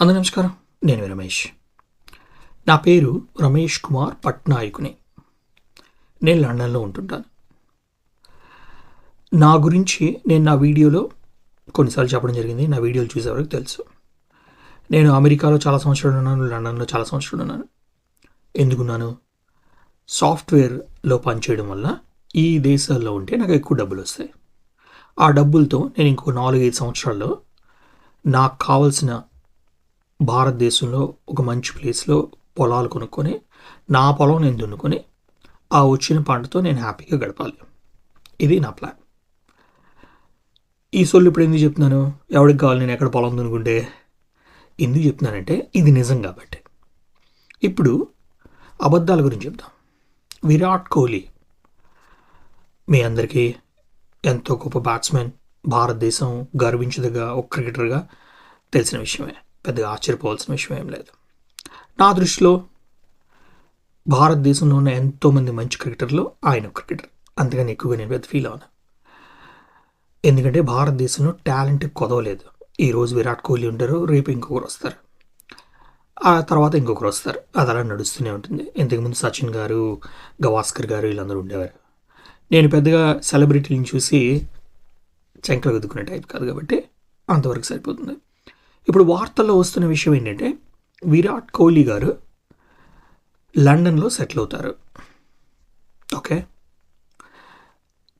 అందరూ నమస్కారం. నేను రమేష్. నా పేరు రమేష్ కుమార్ పట్నాయకుని. నేను లండన్లో ఉంటుంటాను. నా గురించి నేను నా వీడియోలో కొన్నిసార్లు చెప్పడం జరిగింది. నా వీడియోలు చూసేవరకు తెలుసు. నేను అమెరికాలో చాలా సంవత్సరాలు ఉన్నాను. లండన్లో చాలా సంవత్సరాలు ఉన్నాను. ఎందుకున్నాను? సాఫ్ట్వేర్లో పనిచేయడం వల్ల ఈ దేశాల్లో ఉంటే నాకు ఎక్కువ డబ్బులు వస్తాయి. ఆ డబ్బులతో నేను ఇంకో నాలుగైదు సంవత్సరాల్లో నాకు కావాల్సిన భారతదేశంలో ఒక మంచి ప్లేస్లో పొలాలు కొనుక్కొని నా పొలం నేను దున్నుకొని ఆ వచ్చిన పంటతో నేను హ్యాపీగా గడపాలి. ఇది నా ప్లాన్. ఈ సొల్లు ఇప్పుడు ఎందుకు చెప్తున్నాను? ఎవరికి కావాలి? నేను ఎక్కడ పొలం దున్నుకుంటే? ఎందుకు చెప్తున్నానంటే ఇది నిజం కాబట్టి. ఇప్పుడు అబద్ధాల గురించి చెప్దాం. విరాట్ కోహ్లీ మీ అందరికీ ఎంతో గొప్ప బ్యాట్స్మెన్ భారతదేశం గర్వించదగ్గ ఒక క్రికెటర్గా తెలిసిన విషయమే. పెద్దగా ఆశ్చర్యపోవాల్సిన విషయం ఏం లేదు. నా దృష్టిలో భారతదేశంలో ఉన్న ఎంతోమంది మంచి క్రికెటర్లు ఆయన క్రికెటర్. అందుకని ఎక్కువగా నేను పెద్ద ఫీల్ అవును ఎందుకంటే భారతదేశంలో టాలెంట్ కొదవలేదు. ఈరోజు విరాట్ కోహ్లీ ఉంటారు రేపు ఇంకొకరు వస్తారు. ఆ తర్వాత ఇంకొకరు వస్తారు. అది అలా నడుస్తూనే ఉంటుంది. ఇంతకుముందు సచిన్ గారు గవాస్కర్ గారు వీళ్ళందరూ ఉండేవారు. నేను పెద్దగా సెలబ్రిటీని చూసి చెంకలు వెతుకునే టైప్ కాదు కాబట్టి అంతవరకు సరిపోతుంది. ఇప్పుడు వార్తల్లో వస్తున్న విషయం ఏంటంటే విరాట్ కోహ్లీ గారు లండన్లో సెటిల్ అవుతారు. ఓకే?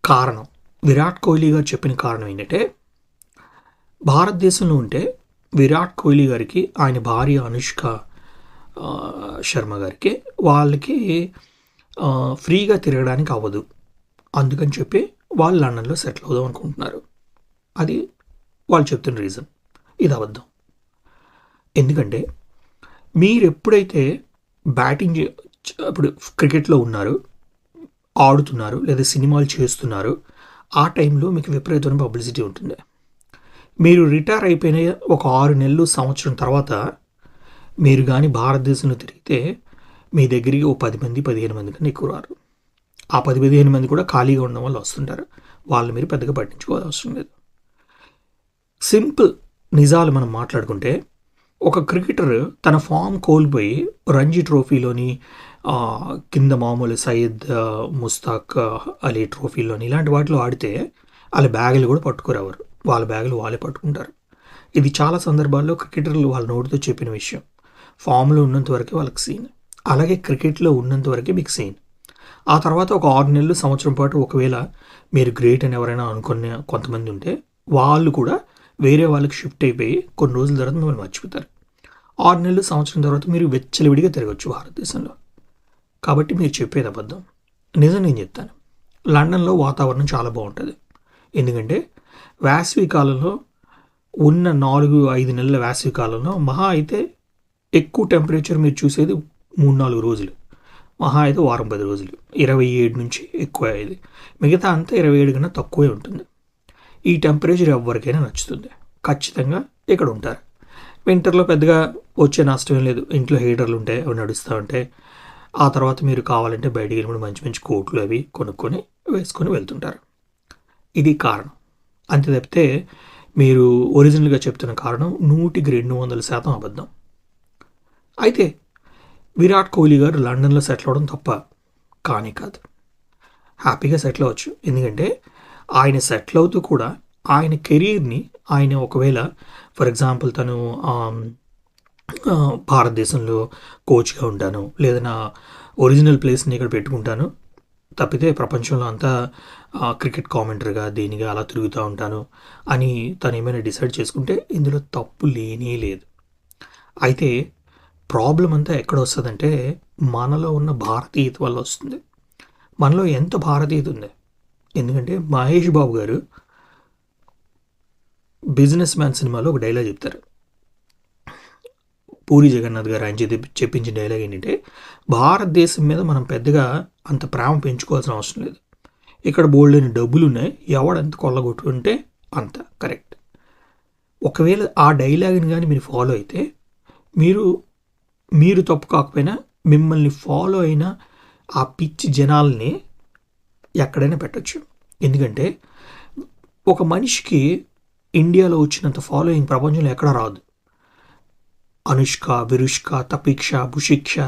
కారణం విరాట్ కోహ్లీ గారు చెప్పిన కారణం ఏంటంటే భారతదేశంలో ఉంటే విరాట్ కోహ్లీ గారికి ఆయన భార్య అనుష్క శర్మ గారికి వాళ్ళకి ఫ్రీగా తిరగడానికి అవ్వదు. అందుకని చెప్పి వాళ్ళు లండన్లో సెటిల్ అవుదాం అనుకుంటున్నారు. అది వాళ్ళు చెప్తున్న రీజన్. ఇది అబద్ధం. ఎందుకంటే మీరు ఎప్పుడైతే బ్యాటింగ్ ఇప్పుడు క్రికెట్లో ఉన్నారు ఆడుతున్నారు లేదా సినిమాలు చేస్తున్నారు ఆ టైంలో మీకు విపరీతమైన పబ్లిసిటీ ఉంటుంది. మీరు రిటైర్ అయిపోయిన ఒక ఆరు నెలలు సంవత్సరం తర్వాత మీరు కానీ భారతదేశంలో తిరిగితే మీ దగ్గరికి ఓ పది మంది పదిహేను మంది కన్నా ఎక్కువ రారు. ఆ పది పదిహేను మంది కూడా ఖాళీగా ఉండడం వల్ల వస్తుంటారు. వాళ్ళు మీరు పెద్దగా పట్టించుకోవాల్సి అవసరం లేదు. సింపుల్ నిజాలు మనం మాట్లాడుకుంటే ఒక క్రికెటర్ తన ఫామ్ కోల్పోయి రంజీ ట్రోఫీలోని కింద మామూలు సయ్యద్ ముస్తాక్ అలీ ట్రోఫీలోని ఇలాంటి వాటిలో ఆడితే వాళ్ళ బ్యాగులు కూడా పట్టుకురావరు వాళ్ళ బ్యాగులు వాళ్ళే పట్టుకుంటారు. ఇది చాలా సందర్భాల్లో క్రికెటర్లు వాళ్ళ నోటితో చెప్పిన విషయం. ఫామ్లో ఉన్నంత వరకే వాళ్ళకి సీన్. అలాగే క్రికెట్లో ఉన్నంత వరకే మీకు సీన్. ఆ తర్వాత ఒక ఆరు నెలలు సంవత్సరం పాటు ఒకవేళ మీరు గ్రేట్ అని ఎవరైనా అనుకునే కొంతమంది ఉంటే వాళ్ళు కూడా వేరే వాళ్ళకి షిఫ్ట్ అయిపోయి కొన్ని రోజుల తర్వాత మిమ్మల్ని మర్చిపోతారు. ఆరు నెలలు సంవత్సరం తర్వాత మీరు వెచ్చలివిడిగా తిరగచ్చు భారతదేశంలో. కాబట్టి మీరు చెప్పేది అబద్ధం. నిజం నేను చెప్తాను. లండన్లో వాతావరణం చాలా బాగుంటుంది. ఎందుకంటే వేసవి కాలంలో ఉన్న నాలుగు ఐదు నెలల వేసవి కాలంలో మహా అయితే ఎక్కువ టెంపరేచర్ మీరు చూసేది మూడు నాలుగు రోజులు. మహా అయితే వారం పది రోజులు. ఇరవై ఏడు నుంచి ఎక్కువ అయ్యేది. మిగతా అంతా ఇరవై ఏడు కన్నా తక్కువే ఉంటుంది. ఈ టెంపరేచర్ ఎవరికైనా నచ్చుతుంది. ఖచ్చితంగా ఇక్కడ ఉంటారు. వింటర్లో పెద్దగా వచ్చే నష్టం ఏం లేదు. ఇంట్లో హీటర్లు ఉంటాయి అవి నడుస్తూ ఉంటాయి ఆ తర్వాత మీరు కావాలంటే బయటికి వెళ్ళినప్పుడు మంచి మంచి కోట్లు అవి కొనుక్కొని వేసుకొని వెళ్తుంటారు. ఇది కారణం. అంతే తప్పితే మీరు ఒరిజినల్గా చెప్తున్న కారణం నూటికి రెండు వందల శాతం అబద్ధం. అయితే విరాట్ కోహ్లీ గారు లండన్లో సెటిల్ అవ్వడం తప్ప కానీ కాదు. హ్యాపీగా సెటిల్ అవ్వచ్చు. ఎందుకంటే ఆయన సెటిల్ అవుతూ కూడా ఆయన కెరీర్ని ఆయన ఒకవేళ ఫర్ ఎగ్జాంపుల్ తను భారతదేశంలో కోచ్గా ఉంటాను లేదా నా ఒరిజినల్ ప్లేస్ని ఇక్కడ పెట్టుకుంటాను తప్పితే ప్రపంచంలో అంతా క్రికెట్ కామెంటర్గా దీనిగా అలా తిరుగుతూ ఉంటాను అని తను ఏమైనా డిసైడ్ చేసుకుంటే ఇందులో తప్పు లేనే లేదు. అయితే ప్రాబ్లం అంతా ఎక్కడ వస్తుందంటే మనలో ఉన్న భారతీయత వల్ల వస్తుంది. మనలో ఎంత భారతీయత ఉంది? ఎందుకంటే మహేష్ బాబు గారు బిజినెస్ మ్యాన్ సినిమాలో ఒక డైలాగ్ చెప్తారు. పూరి జగన్నాథ్ గారు ఆయన చెప్పి చెప్పించిన డైలాగ్ ఏంటంటే భారతదేశం మీద మనం పెద్దగా అంత ప్రేమ పెంచుకోవాల్సిన అవసరం లేదు. ఇక్కడ బోల్డైన డబ్బులు ఉన్నాయి ఎవడంత కొల్లగొట్టుకుంటే అంత. కరెక్ట్. ఒకవేళ ఆ డైలాగ్ని కానీ మీరు ఫాలో అయితే మీరు మీరు తప్పు కాకపోయినా మిమ్మల్ని ఫాలో అయిన ఆ పిచ్చి జనాల్ని ఎక్కడైనా పెట్టచ్చు. ఎందుకంటే ఒక మనిషికి ఇండియాలో వచ్చినంత ఫాలోయింగ్ ప్రపంచంలో ఎక్కడా రాదు. అనుష్క విరుష్క తపీక్ష భుషిక్ష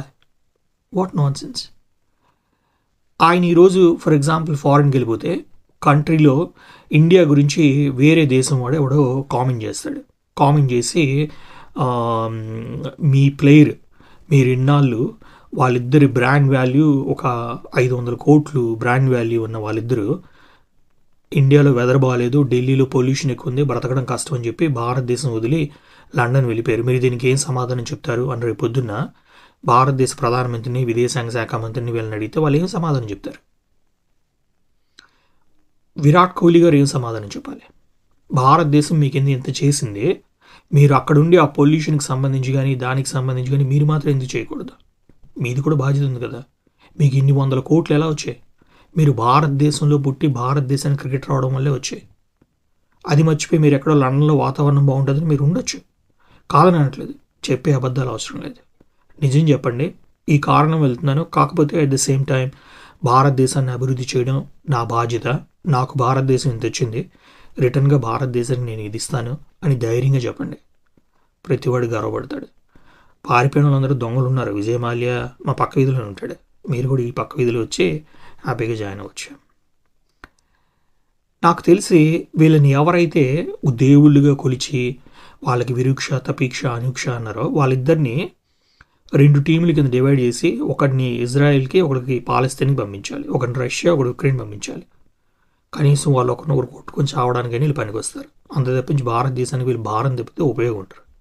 వాట్ నాన్ సెన్స్ ఆయన ఈరోజు ఫర్ ఎగ్జాంపుల్ ఫారెన్కి వెళ్ళిపోతే కంట్రీలో ఇండియా గురించి వేరే దేశం వాడు ఎవడో కామెంట్ చేస్తాడు. కామెంట్ చేసి మీ ప్లేయర్ మీరు ఇన్నాళ్ళు వాళ్ళిద్దరి బ్రాండ్ వాల్యూ ఒక ఐదు వందల కోట్లు బ్రాండ్ వాల్యూ ఉన్న వాళ్ళిద్దరూ ఇండియాలో వెదర్ బాగాలేదు ఢిల్లీలో పొల్యూషన్ ఎక్కువ ఉంది బ్రతకడం కష్టం అని చెప్పి భారతదేశం వదిలి లండన్ వెళ్ళిపోయారు. మీరు దీనికి ఏం సమాధానం చెప్తారు అని రేపు పొద్దున్న భారతదేశ ప్రధానమంత్రిని విదేశాంగ శాఖ మంత్రిని వీళ్ళని అడిగితే వాళ్ళు ఏం సమాధానం చెప్తారు? విరాట్ కోహ్లీ గారు ఏం సమాధానం చెప్పాలి? భారతదేశం మీకు ఎందుకు ఇంత చేసింది? మీరు అక్కడుండి ఆ పొల్యూషన్కి సంబంధించి కానీ దానికి సంబంధించి కానీ మీరు మాత్రం ఎందుకు చేయకూడదు? మీది కూడా బాధ్యత ఉంది కదా. మీకు ఇన్ని వందల కోట్లు ఎలా వచ్చాయి? మీరు భారతదేశంలో పుట్టి భారతదేశానికి క్రికెట్ రావడం వల్లే వచ్చాయి. అది మర్చిపోయి మీరు ఎక్కడో లండన్లో వాతావరణం బాగుంటుందని మీరు ఉండొచ్చు. కాదని అనట్లేదు. చెప్పే అబద్ధాలు అవసరం లేదు. నిజం చెప్పండి. ఈ కారణం వెళ్తున్నాను. కాకపోతే అట్ ద సేమ్ టైం భారతదేశాన్ని అభివృద్ధి చేయడం నా బాధ్యత. నాకు భారతదేశం ఇంత వచ్చింది. రిటర్న్గా భారతదేశానికి నేను ఇది ఇస్తాను అని ధైర్యంగా చెప్పండి. ప్రతివాడు గర్వపడతాడు. పారిపోయిన వాళ్ళందరూ దొంగలు ఉన్నారు విజయమాల్య మా పక్క వీధిలో ఉంటాడు. మీరు కూడా ఈ పక్క వీధిలో వచ్చి హ్యాపీగా జాయిన్ అవ్వచ్చు. నాకు తెలిసి వీళ్ళని ఎవరైతే దేవుళ్ళుగా కొలిచి వాళ్ళకి విరుక్ష తపీక్ష అనుక్ష అన్నారో వాళ్ళిద్దరిని రెండు టీముల కింద డివైడ్ చేసి ఒకడిని ఇజ్రాయెల్కి ఒకడికి పాలస్తీన్కి పంపించాలి. ఒకరిని రష్యా ఒకటి ఉక్రెయిన్ పంపించాలి. కనీసం వాళ్ళు ఒకరినొకరు కొట్టుకొని చావడానికి వీళ్ళు పనికి వస్తారు అంత తప్పించి భారతదేశానికి వీళ్ళు భారం తప్పితే ఉపయోగం ఉంటారు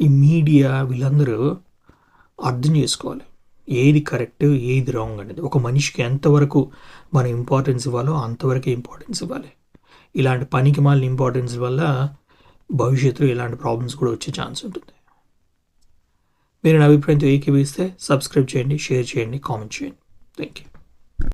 ఈ మీడియా వీళ్ళందరూ అర్థం చేసుకోవాలి. ఏది కరెక్ట్ ఏది రాంగ్ అనేది. ఒక మనిషికి ఎంతవరకు మనం ఇంపార్టెన్స్ ఇవ్వాలో అంతవరకే ఇంపార్టెన్స్ ఇవ్వాలి. ఇలాంటి పనికి మాలిన ఇంపార్టెన్స్ వల్ల భవిష్యత్తులో ఇలాంటి ప్రాబ్లమ్స్ కూడా వచ్చే ఛాన్స్ ఉంటుంది. మీరు నా అభిప్రాయంతో ఏకీభవిస్తే సబ్స్క్రైబ్ చేయండి షేర్ చేయండి కామెంట్ చేయండి. Thank you